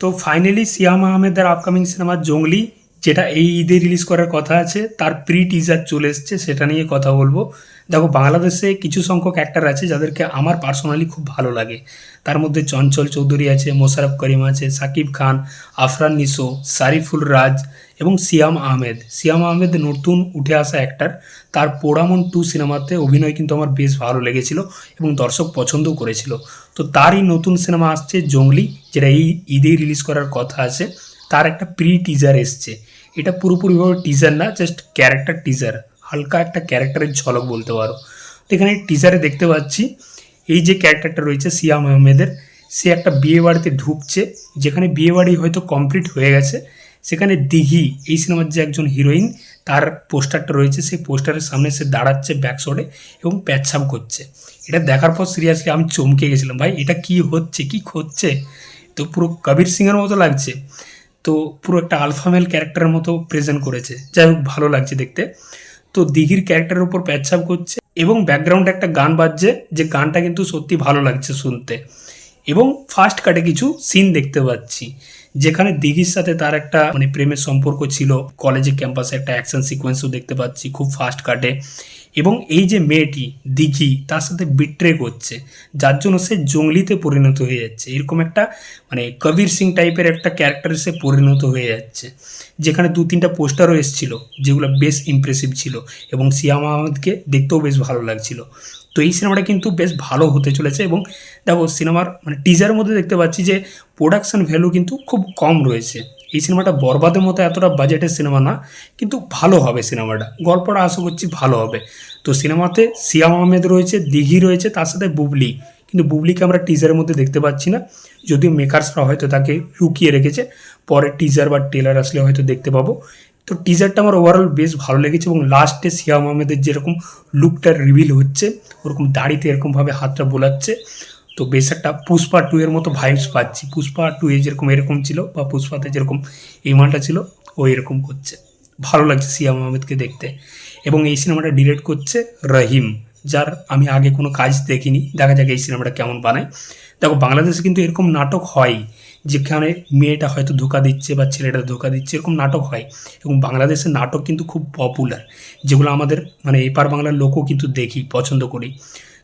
তো ফাইনালি সিয়াম আহমেদের upcoming cinema জঙ্গলি যেটা এই ঈদে রিলিজ করার কথা আছে, তার প্রি টিজার চলে এসছে, সেটা নিয়ে কথা বলব। দেখো, বাংলাদেশে কিছু সংখ্যক অ্যাক্টার আছে যাদেরকে আমার পার্সোনালি খুব ভালো লাগে। তার মধ্যে চঞ্চল চৌধুরী আছে মোশারফ করিম আছে, সাকিব খান, আফরান নিসো, সারিফুল রাজ এবং সিয়াম আহমেদ। সিয়াম আহমেদ নতুন উঠে আসা অ্যাক্টার তার পোড়ামন টু সিনেমাতে অভিনয় কিন্তু আমার বেশ ভালো লেগেছিল এবং দর্শক পছন্দও করেছিল। তো তারই নতুন সিনেমা আসছে জঙ্গলি, যেটা এই ঈদে রিলিজ করার কথা আছে। তার একটা প্রি টিজার এসছে। এটা পুরোপুরিভাবে টিজার না জাস্ট ক্যারেক্টার টিজার হালকা একটা ক্যারেক্টারের ঝলক বলতে পারো। তো এখানে টিজারে দেখতে পাচ্ছি, এই যে ক্যারেক্টারটা রয়েছে সিয়াম আহমেদের সে একটা বিয়ে বাড়িতে ঢুকছে, যেখানে বিয়ে বাড়ি হয়তো কমপ্লিট হয়ে গেছে। সেখানে দিঘি, এই সিনেমার যে একজন হিরোইন তার পোস্টারটা রয়েছে, সেই পোস্টারের সামনে সে দাঁড়াচ্ছে ব্যাকশটে এবং প্যাচ্ছাপ করছে। এটা দেখার পর সিরিয়াসলি আমি চমকে গেছিলাম, ভাই, এটা কি হচ্ছে? কি হচ্ছে তো পুরো কবির সিংয়ের মতো লাগছে। তো পুরো একটা আলফামেল ক্যারেক্টারের মতো প্রেজেন্ট করেছে। যাই হোক, ভালো লাগছে দেখতে। তো দিঘির ক্যারেক্টারের উপর প্যাচ্ছাপ করছে এবং ব্যাকগ্রাউন্ডে একটা গান বাজছে, যে গানটা কিন্তু সত্যি ভালো লাগছে শুনতে। এবং ফার্স্ট কাটে কিছু সিন দেখতে পাচ্ছি, যেখানে দিঘির সাথে তার একটা মানে প্রেমের সম্পর্ক ছিল। কলেজে ক্যাম্পাসে একটা অ্যাকশন সিকোয়েন্সও দেখতে পাচ্ছি খুব ফাস্ট কাটে এবং এই যে মেয়েটি, দিঘি, তার সাথে বিট্রে করছে, যার জন্য সে জঙ্গলিতে পরিণত হয়ে যাচ্ছে। এরকম একটা মানে কবির সিং টাইপের একটা ক্যারেক্টারে সে পরিণত হয়ে যাচ্ছে। যেখানে দু তিনটা পোস্টারও এসেছিল, যেগুলো বেশ ইমপ্রেসিভ ছিল এবং সিয়াম আহমেদকে দেখতেও বেশ ভালো লাগছিল। তো এই সিনেমাটা কিন্তু বেশ ভালো হতে চলেছে এবং দেখো সিনেমার মানে টিজারের মধ্যে দেখতে পাচ্ছি যে প্রোডাকশন ভ্যালু কিন্তু খুব কম রয়েছে। এই সিনেমাটা বরবাদের মতো এতটা বাজেটের সিনেমা না, কিন্তু ভালো হবে সিনেমাটা। গল্পটা আশা করছি ভালো হবে। তো সিনেমাতে সিয়াম আহমেদ রয়েছে, দিঘি রয়েছে, তার সাথে বুবলি। কিন্তু বুবলিকে আমরা টিজারের মধ্যে দেখতে পাচ্ছি না। যদিও মেকার্সরা হয়তো তাকে লুকিয়ে রেখেছে, পরে টিজার বা টেলার আসলে হয়তো দেখতে পাবো। তো টিজারটা আমার ওভারঅল বেশ ভালো লেগেছে এবং লাস্টে সিয়াম আহমেদের যেরকম লুকটা রিভিল হচ্ছে, ওরকম দাড়িতে এরকমভাবে হাতটা বোলাচ্ছে তো বেশ একটা পুষ্পা টু এর মতো ভাইবস পাচ্ছি। পুষ্পা টু এ যেরকম এরকম ছিল বা পুষ্পাতে যেরকম এই মালটা ছিল, ও এরকম করছে। ভালো লাগছে সিয়াম আহমেদকে দেখতে। এবং এই সিনেমাটা ডিরেক্ট করছে রহিম, যার আমি আগে কোনো কাজ দেখিনি। দেখা যাক এই সিনেমাটা কেমন বানায়। দেখো, বাংলাদেশে কিন্তু এরকম নাটক হয়, যেখানে মেয়েটা হয়তো ধোকা দিচ্ছে বা ছেলেটা ধোকা দিচ্ছে, এরকম নাটক হয়। এবং বাংলাদেশের নাটক কিন্তু খুব পপুলার যেগুলো আমাদের মানে এপার বাংলার লোকও কিন্তু দেখি, পছন্দ করি।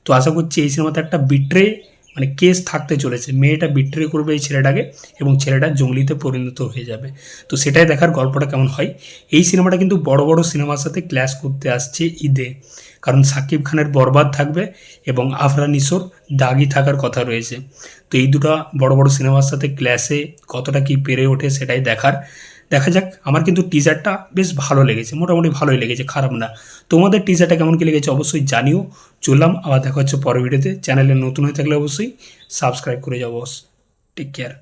তো আশা করছি এই সিনেমাতে একটা বিট্রে মানে কেস থাকতে চলেছে। মেয়েটা বিট্রে করবে এই ছেলেটাকে এবং ছেলেটা জঙ্গলিতে পরিণত হয়ে যাবে। তো সেটাই দেখার গল্পটা কেমন হয়? এই সিনেমাটা কিন্তু বড় বড় সিনেমার সাথে ক্ল্যাশ করতে আসছে ঈদে। কারণ সাকিব খানের বরবাদ থাকবে এবং আফরান ইসোর দাগি থাকার কথা রয়েছে। তো এই দুটা বড় বড় সিনেমার সাথে ক্ল্যাশে কতটা কি পেরে ওঠে সেটাই দেখার দেখা যাক, আমার কিন্তু টিজারটা বেশ ভালো লেগেছে, মোটামুটি ভালোই লেগেছে, খারাপ না। তোমাদের টিজারটা কেমন কি লেগেছে অবশ্যই জানিও। চললাম, আবার দেখা হচ্ছে পরের ভিডিওতে চ্যানেলে নতুন হয়ে থাকলে অবশ্যই সাবস্ক্রাইব করে যাও বস টেক কেয়ার